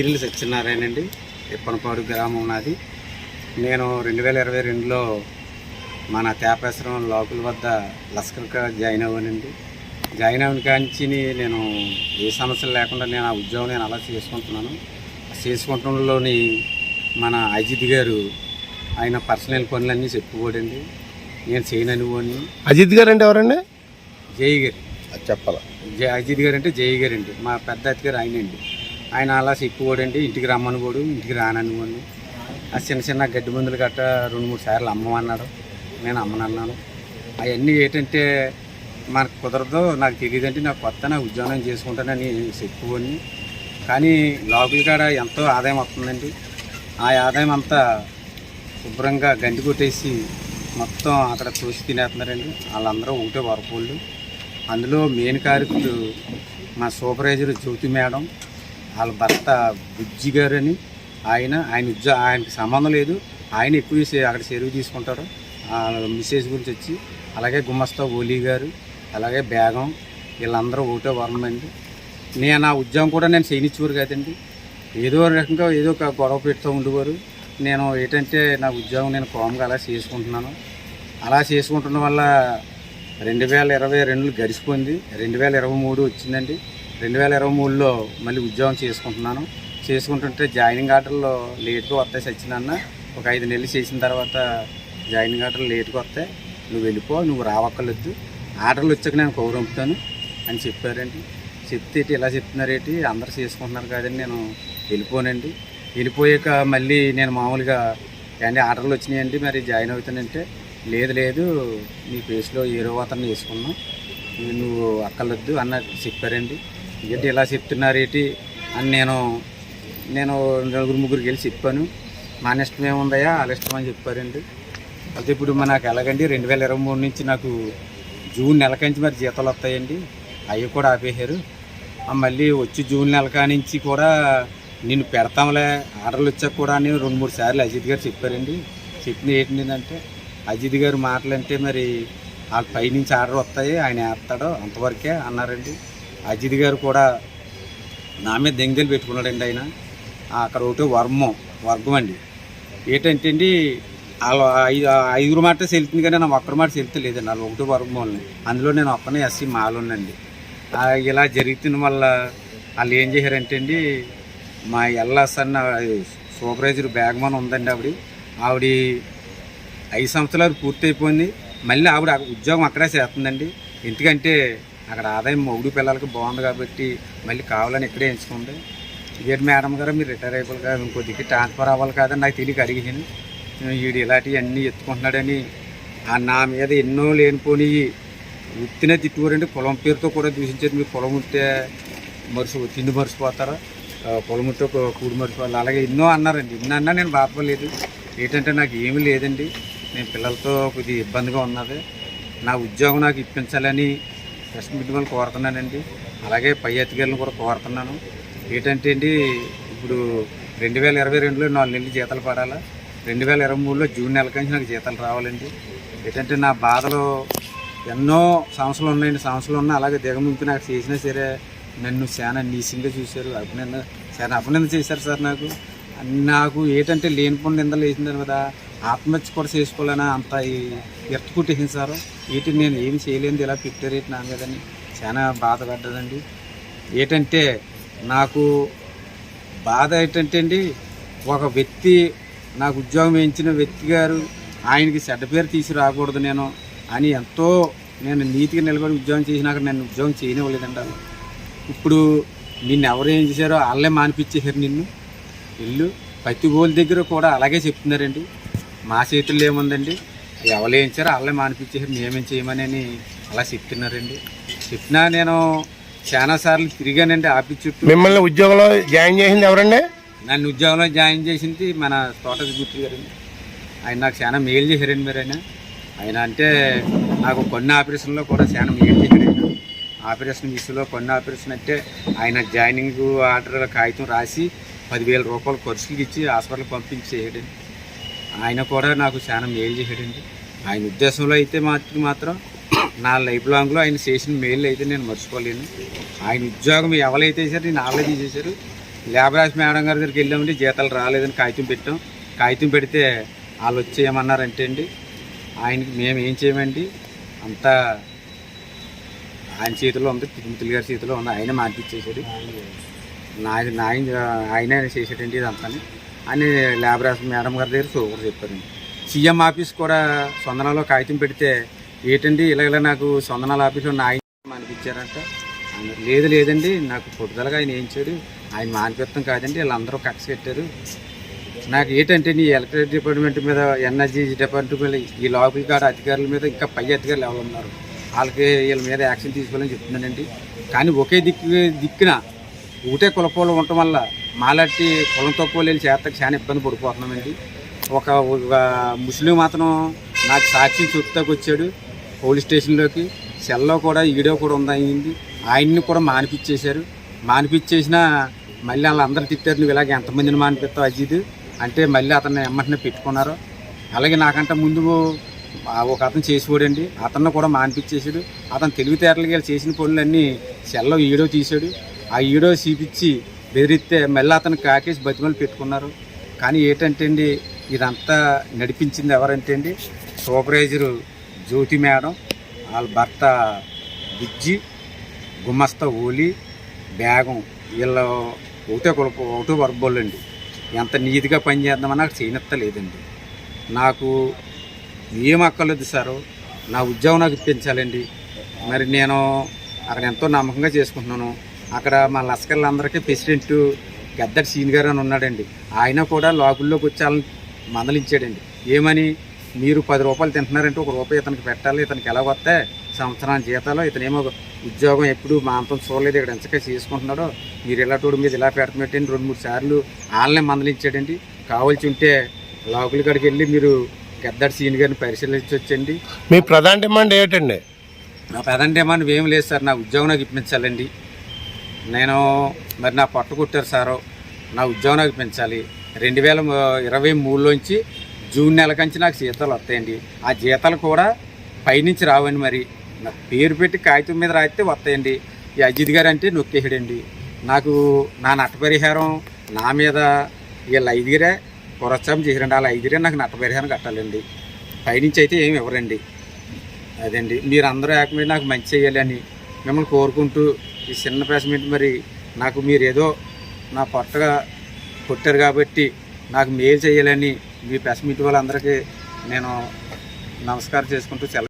ఇల్లు సత్యనారాయణ అండి. ఇప్పనపాడు గ్రామం నాది. నేను రెండు వేల ఇరవై రెండులో మన తేపేశ్వరం లోకల్ వద్ద లస్కర్గా జాయిన్ అవ్వానండి. జాయిన్ అవ్వని కాంచి నేను ఏ సమస్యలు లేకుండా నేను ఆ ఉద్యోగం నేను అలా చేసుకుంటున్నాను. చేసుకుంటంలోని మన అజిత్ గారు ఆయన పర్సనల్ పనులన్నీ చెప్పుకోడండి. నేను చేయనని వాడిని. అజిత్ గారు అంటే ఎవరండి? జై గారు. చెప్పాల? అజిత్ గారు అంటే జయ గారు అండి మా పెద్ద అతి గారు ఆయన అలా చెప్పుకోడండి ఇంటికి రమ్మని పోడు ఇంటికి రానని వాడిని ఆ చిన్న చిన్న గడ్డి మందులు గట్ట రెండు మూడు సార్లు అమ్మమన్నాడు. నేను అమ్మనన్నాను. అవన్నీ ఏంటంటే మనకు కుదరదు నాకు తెలియదంటే నాకు కొత్త నాకు ఉద్యోగం చేసుకుంటానని చెప్పుకొని కానీ లోపల కాడ ఎంతో ఆదాయం వస్తుందండి. ఆ ఆదాయం అంతా శుభ్రంగా గంటి కొట్టేసి మొత్తం అక్కడ చూసి తినేస్తున్నారండి. వాళ్ళందరూ ఒకటే వరపోళ్ళు అందులో మెయిన్ కార్యకులు మా సూపర్వైజర్ జ్యోతి మేడం వాళ్ళ భర్త బుజ్జి గారు అని ఆయన ఆయన ఉద్యో ఆయనకి సంబంధం లేదు. ఆయన ఎక్కువ అక్కడ చెరువు తీసుకుంటారు. ఆ గురించి వచ్చి అలాగే గుమస్తా ఓలీ గారు అలాగే బేగం వీళ్ళందరూ ఒకటే వర్ణం అండి. నేను ఆ ఉద్యోగం కూడా నేను చేయనిచ్చేవారు కదండి. ఏదో రకంగా ఏదో ఒక గొడవ పెడుతూ ఉండేవారు. నేను ఏంటంటే నా ఉద్యోగం నేను కోమగా అలా చేసుకుంటున్నాను. అలా చేసుకుంటున్న వల్ల రెండు వేల ఇరవై రెండు గడిచిపోయింది. రెండు వేల ఇరవై మూడు వచ్చిందండి. రెండు వేల ఇరవై మూడులో మళ్ళీ ఉద్యోగం చేసుకుంటున్నాను. చేసుకుంటుంటే జాయినింగ్ ఆర్డర్లో లేట్గా వస్తాయి సచ్చినన్న ఒక ఐదు నెలలు చేసిన తర్వాత జాయినింగ్ ఆర్డర్లు లేట్గా వస్తాయి. నువ్వు వెళ్ళిపో నువ్వు రావక్కర్లేదు. ఆర్డర్లు వచ్చాక నేను కౌరంపుతాను అని చెప్పారండి. చెప్తే ఇలా చెప్తున్నారేంటి అందరు చేసుకుంటున్నారు కాదని నేను వెళ్ళిపోనండి. వెళ్ళిపోయాక మళ్ళీ నేను మామూలుగా అండి ఆర్డర్లు వచ్చినాయండి. మరి జాయిన్ అవుతానంటే లేదు లేదు నీ ఫేస్లో ఏరో అతను వేసుకున్నాం. నువ్వు అక్కర్లొద్దు అన్నట్టు చెప్పారండి. ఏంటి ఇలా చెప్తున్నారేటి అని నేను నేను నలుగురు ముగ్గురికి వెళ్ళి చెప్పాను. మా ఇష్టం ఏముందయ్యా? వాళ్ళ ఇష్టం అని చెప్పారండి? అయితే ఇప్పుడు నాకు ఎలాగండి? రెండు వేల ఇరవై మూడు నుంచి నాకు జూన్ నెలకంచి మరి జీతాలు వస్తాయండి. అవి కూడా ఆపేశారు. మళ్ళీ వచ్చి జూన్ నెల నుంచి కూడా నేను పెడతాంలే ఆర్డర్లు వచ్చాక కూడా అని రెండు మూడు సార్లు అజిత్ గారు చెప్పారండి. చెప్పిన ఏంటంటే అజిత్ గారు మాటలంటే మరి వాళ్ళ పైనుంచి ఆర్డర్ వస్తాయి ఆయన వేస్తాడో అంతవరకే అన్నారండి. అజిత్ గారు కూడా నా మీద దెంగలు పెట్టుకున్నాడండి ఆయన. అక్కడ ఒకటి వర్మం వర్గం అండి. ఏంటంటే అండి వాళ్ళ ఐదు ఐదుగురు మాట సెలుతుంది కానీ నా ఒక్కరి మాట సెలుతలేదండి వాళ్ళు ఒకటి వర్గం వాళ్ళని. అందులో నేను ఒక్కనే ఎస్సీ మాలోనండి. ఇలా జరుగుతున్న వల్ల వాళ్ళు ఏం చేశారంటే అండి మా ఎల్లాస్ అన్న సూపర్వైజర్ బ్యాగ్మన్ ఉందండి ఆవిడ. ఆవిడ ఐదు సంవత్సరాలు పూర్తయిపోయింది. మళ్ళీ ఆవిడ ఉద్యోగం అక్కడే చేస్తుందండి. ఎందుకంటే అక్కడ ఆదాయం మొగుడు పిల్లలకి బాగుంది కాబట్టి మళ్ళీ కావాలని ఇక్కడే ఎంచుకుంది. ఇదేంటి మేడం గారు మీరు రిటైర్ అయిపోవాలి కదా ఇంకొద్దికి ట్రాన్స్ఫర్ అవ్వాలి కాదని నాకు తెలియక అడిగాను వీడు ఇలాంటివి అన్నీ ఎత్తుకుంటున్నాడని నా మీద ఎన్నో లేనిపోని ఉత్తినే తిట్టుకోరండి. పొలం పేరుతో కూడా దూషించేది మీరు పొలం ఉంటే మరుసు తిండి మరిసిపోతారా పొలం ఉంటే కూడి మరిసిపోవాలి అలాగే ఎన్నో అన్నారండి. ఎన్నో అన్నా నేను బాధపడలేదు. ఏంటంటే నాకు ఏమీ లేదండి. నేను పిల్లలతో కొద్దిగా ఇబ్బందిగా ఉన్నది. నా ఉద్యోగం నాకు ఇప్పించాలని ప్రశ్న మిమ్మల్ని కోరుతున్నానండి. అలాగే పై అధికారులను కూడా కోరుతున్నాను. ఏంటంటే అండి ఇప్పుడు రెండు వేల ఇరవై రెండులో నాలుగు నెలలు జీతాలు పడాలా? రెండు వేల ఇరవై మూడులో జూన్ నెల కంచి నాకు జీతాలు రావాలండి. ఏంటంటే నా బాధలో ఎన్నో సమస్యలు ఉన్నాయండి. సమస్యలు ఉన్నా అలాగే దిగముంపు నాకు చేసినా సరే నన్ను చాలా నీసింగా చూశారు. అభినందన చాలా అభినందన చేశారు సార్ నాకు. నాకు ఏంటంటే లేనిపోయిన నిందలు వేసిందని కదా. ఆత్మహత్య కూడా చేసుకోలేనా అంత ఎత్తుకుట్టేసింది సార్ వీటిని నేను ఏమి చేయలేదు ఇలా పెట్టారు ఏంటి నా మీదని చాలా బాధపడ్డదండి. ఏంటంటే నాకు బాధ ఏంటంటే అండి ఒక వ్యక్తి నాకు ఉద్యోగం వేయించిన వ్యక్తి గారు ఆయనకి చెడ్డ పేరు తీసి రాకూడదు నేను అని ఎంతో నేను నీతిగా నిలబడి ఉద్యోగం చేసినాక నన్ను ఉద్యోగం చేయనివ్వలేదండి వాళ్ళు ఇప్పుడు నిన్ను ఎవరు ఏం చేశారో వాళ్ళే మానిపించేశారు నిన్ను. ఇల్లు ప్రతి గోల్ దగ్గర కూడా అలాగే చెప్తున్నారండి. మా చేతుల్లో ఏముందండి? ఎవరు చేశారో వాళ్ళే మానిపించేశారు. మేమేం చేయమని అని అలా చెప్తున్నారండి చెప్పినా నేను చాలా సార్లు తిరిగానండి ఆఫీస్ చుట్టూ. మిమ్మల్ని ఉద్యోగంలో జాయిన్ చేసింది ఎవరండి? నన్ను ఉద్యోగంలో జాయిన్ చేసింది మన తోట గుర్తు గారండి. ఆయన నాకు చాలా మేలు చేశారండి మీరు ఆయన ఆయన అంటే నాకు కొన్ని ఆపరేషన్లో కూడా చాలా మేలు చేశారు ఆపరేషన్ విషయంలో కొన్ని ఆపరేషన్ అంటే ఆయన జాయినింగ్ ఆర్డర్ కాగితం రాసి పదివేల రూపాయలు ఖర్చులు ఇచ్చి హాస్పిటల్కి పంపించి చేయడండి ఆయన కూడా నాకు చాలా మేలు చేశాడండి. ఆయన ఉద్దేశంలో అయితే మాత్రం మాత్రం నా లైఫ్ లాంగ్లో ఆయన చేసిన మేలు అయితే నేను మర్చిపోలేను. ఆయన ఉద్యోగం ఎవరైతే చేశారు నేను వాళ్ళే తీసేశారు లేబరాజ్ మేడం గారి దగ్గరికి వెళ్ళామండి జీతాలు రాలేదని కాగితం పెట్టాం. కాగితం పెడితే వాళ్ళు వచ్చి ఏమన్నారంటే అండి ఆయనకి మేము ఏం చేయమండి అంతా ఆయన చేతిలో ఉంది తిరుమతులు గారి చేతిలో ఉంది ఆయన మార్పిచ్చేసాడు నా నాయన ఆయన చేసాడండి ఇదంతా. అని లేబరాజ్ మేడం గారి దగ్గర సూపర్ చెప్పారండి సీఎం ఆఫీస్ కూడా సొందనాలో కాగితం పెడితే ఏంటండి ఇలా ఇలా నాకు సొందనాల ఆఫీస్లో నా ఆయన లేదు లేదండి నాకు పొద్దుదలగా ఆయన ఏం చేయడు ఆయన మానిపిస్తాం కాదండి వీళ్ళందరూ కక్ష పెట్టారు నాకు ఏంటంటే నీ ఎలక్ట్రిక్ డిపార్ట్మెంట్ మీద ఎనర్జీ డిపార్ట్మెంట్ మీద ఈ లోపల కాడ అధికారుల మీద ఇంకా పై అధికారులు ఎవరు ఉన్నారు? వాళ్ళకి వీళ్ళ మీద యాక్షన్ తీసుకోవాలని చెప్తున్నానండి. కానీ ఒకే దిక్కు దిక్కున ఒకటే కులపోలు ఉండటం వల్ల మాలాంటి కులం తక్కువ లేని చేతకు చాలా ఇబ్బంది పడిపోతున్నామండి. ఒక ముస్లిం మాత్రం నాకు సాక్షి చెప్తాకు వచ్చాడు పోలీస్ స్టేషన్లోకి. సెల్లో కూడా ఈడో కూడా ఉందయింది. ఆయన్ని కూడా మానిపించేశారు. మానిపించేసినా మళ్ళీ వాళ్ళందరూ తిట్టారు నువ్వు ఇలాగ ఎంతమందిని మానిపిస్తావు అజీద్ అంటే మళ్ళీ అతన్ని ఎమ్మటనే పెట్టుకున్నారు. అలాగే నాకంటే ముందు ఒక అతను చేసిపోడండి. అతన్ని కూడా మానిపించేశాడు. అతను తెలివితేటలకి వెళ్ళి చేసిన పనులన్నీ సెల్లో ఈడో తీశాడు. ఆ ఈడో చూపించి బెదిరిస్తే మళ్ళీ అతను కాకేసి బతిమలు పెట్టుకున్నారు. కానీ ఏంటంటే అండి ఇదంతా నడిపించింది ఎవరంటే అండి సూపర్వైజరు జ్యోతి మేడం వాళ్ళ భర్త బుజ్జి గుమస్తా ఓలి బేగం వీళ్ళ ఒకటే కొడుకు ఒకటో వర్బోళ్ళు అండి. ఎంత నీతిగా పనిచేద్దామని నాకు చేయనత్తలేదండి నాకు ఏం అక్కర్లేదు సారు నా ఉద్యోగం నాకు ఇప్పించాలండి. మరి నేను అక్కడ ఎంతో నమ్మకంగా చేసుకుంటున్నాను. అక్కడ మా లస్కర్లందరికీ ప్రెసిడెంట్ గద్దర్ సీన్ గారు అని ఉన్నాడండి. ఆయన కూడా లోకుల్లోకి వచ్చాలని మందలించాడండి. ఏమని? మీరు పది రూపాయలు తింటున్నారంటే ఒక రూపాయి ఇతనికి పెట్టాలి ఇతనికి ఎలా వస్తే సంవత్సరానికి జీతాలు ఇతనేమో ఉద్యోగం ఎప్పుడు మా అంతం చూడలేదు ఇక్కడ ఎంచగా చేసుకుంటున్నాడో మీరు ఇలాంటి మీద ఇలా పెడతామేటండి రెండు మూడు సార్లు వాళ్ళనే మందలించాడండి. కావాల్సి ఉంటే లోకల్ కాడికి వెళ్ళి మీరు గద్దర్ సీన్ గారిని పరిశీలించి వచ్చండి మీ ప్రధాన డిమాండ్ ఏంటండి నా ప్రధాన డిమాండ్ ఏం లేదు సార్ నా ఉద్యోగం నాకు ఇప్పించాలండి. నేను మరి నా పట్టు కొట్టారు సారు నా ఉద్యోగం నాకు పెంచాలి. రెండు వేల ఇరవై మూడులోంచి జూన్ నెల కంచి నాకు జీతాలు వస్తాయండి. ఆ జీతాలు కూడా పైనుంచి రావండి మరి. నా పేరు పెట్టి కాగితం మీద రాస్తే వస్తాయండి. ఈ అజిత్ గారు అంటే నొక్కేసాడండి నాకు నా నట్టపరిహారం నా మీద వీళ్ళ ఐదుగురే ప్రోత్సాహం చేసారండి వాళ్ళ ఐదుగురే నాకు నట్టపరిహారం కట్టాలండి. పైనుంచి అయితే ఏమి ఇవ్వరండి. అదండి. మీరు అందరూ ఏకమై నాకు మంచి చేయాలని మిమ్మల్ని కోరుకుంటూ ఈ చిన్న ప్రెస్ మీట్ మరి నాకు మీరు ఏదో నా పొట్టగా కొట్టారు కాబట్టి నాకు మేలు చేయాలని మీ ప్రెస్ మీట్ వాళ్ళందరికీ నేను నమస్కారం చేసుకుంటూ సెలవు